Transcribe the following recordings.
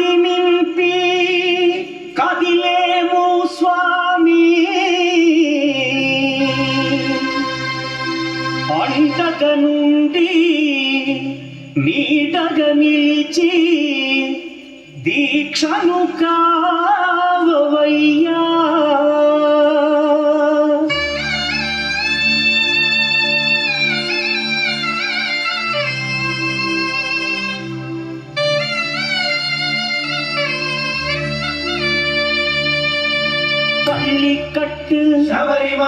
కాంతి నింపి కదిలేము స్వామి. అంటక నుండి నీటగ నిలిచి దీక్షను కావయ్యా.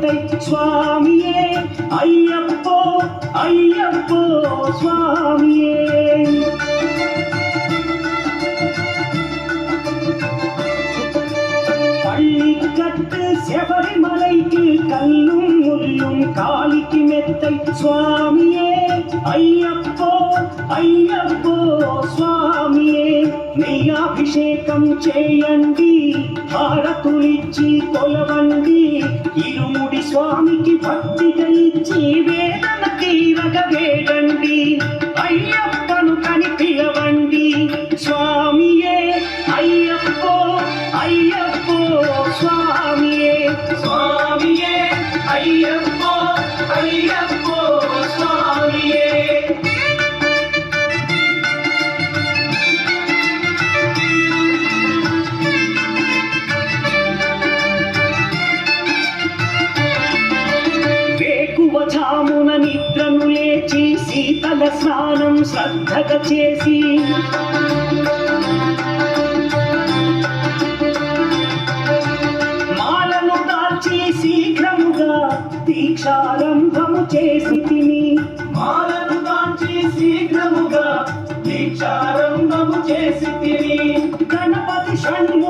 கோட்டை சுவாமியே. ஐயப்போ ஐயப்போ சுவாமியே. பள்ளி கட்டு செவரிமலைக்கு கல்லும் முள்ளும் காளிக்கு மெத்தை சுவாமியே. ஐயப்போ ஐயப்போ అభిషేకం చేయండి హారతులిచ్చి కొలవండి ఇరుముడి స్వామికి భక్తిగా ఇచ్చి వేదనకి శీతల స్నానం శ్రద్ధగా చేసి. మాలను దాల్చి శీఘ్రముగా దీక్షారంభము చేసి తిని. మాలను దాల్చి శీఘ్రముగా దీక్షారంభము చేసి తిని. గణపతి షణ్ము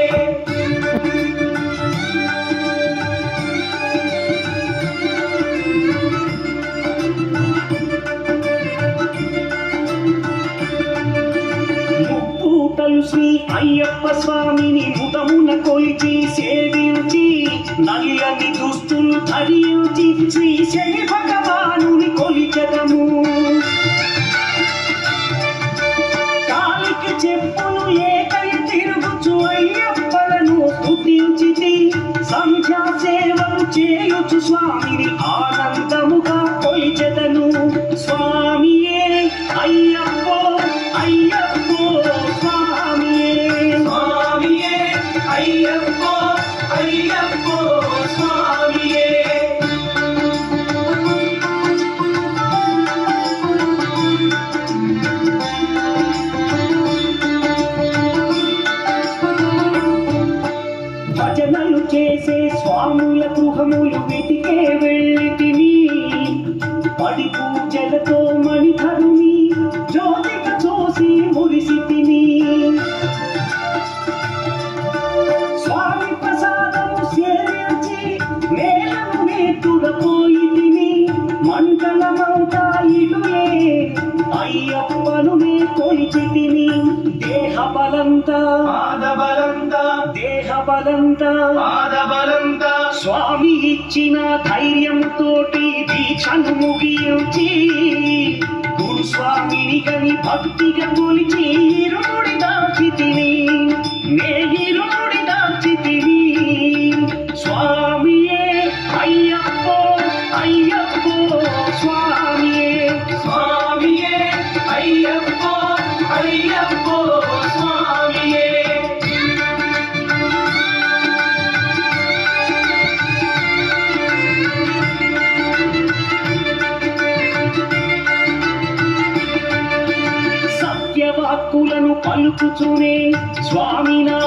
ముప్పూటలు శ్రీ అయ్యప్ప స్వామిని ముఖమున కొలిచి సేవించి నల్లని దుస్తులు ధరించి శ్రీ శని భగవానుని కొలిచదము. కాలికి చెప్పులు ఏకై తిరుగుచు అయ్యప్పలను స్తుతించితి సంధ్యా సేవలు చేయుచు స్వామిని ఆనందముగా కొలిచెదను. స్వామి చేసే స్వాముల గృహములు వెళ్ళి తిని పడి పూజలతో మణిధరుని జ్యోతిక చూసి మురిసి తిని. బలంతా పాదబలంతా దేహ బలంతా పాదబలంతా. స్వామి ఇచ్చిన ధైర్యంతోటి దీక్షను ముగించి గురు స్వామిని కని భక్తిగా కొలిచి ఇరుముడి దాచి తిని సత్యవాక్కులను పలుకుచునే స్వామి నామము